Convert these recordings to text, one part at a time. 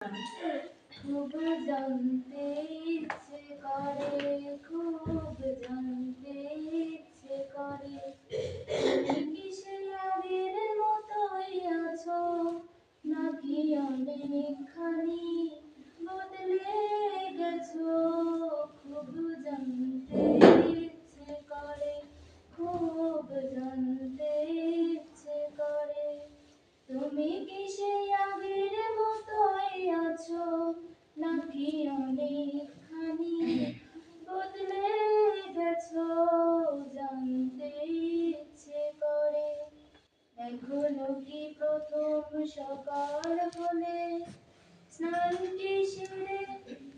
খুব জানতে ইচ্ছে করে খুব জানতে ইচ্ছে করে। তুমি আগের মতোই আছো? নাকি অনেকখানি অনেকখানি বদলে গেছো, জানতে ইচ্ছে করে। এখনও কি প্রথম সকাল হলে? স্নানটি সেরে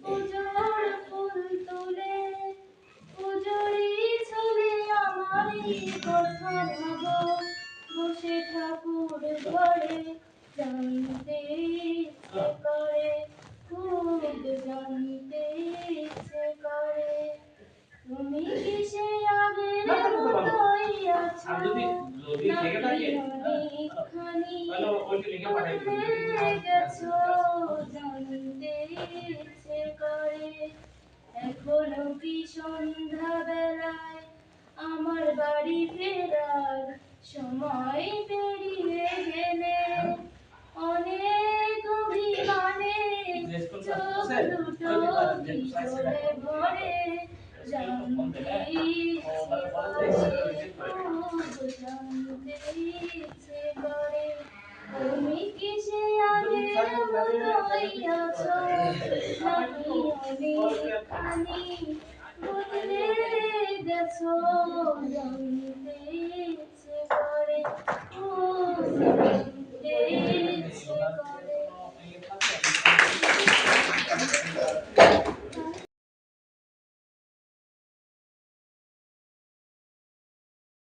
পুজোর ফুল তুলে পুজোরি ছলে আমারই কথা ভাবো বসে ঠাকুর ঘরে জানতে আর যদি যদি থেকে থাকে তাহলে ওইটা লিখে পাঠাই এখনও কি আমার বাড়ি ফেরার সময় পেরিয়ে গেলে অনেক অভিমানে চোখ দুটো ভরে জানতে নাকি বদলে গেছো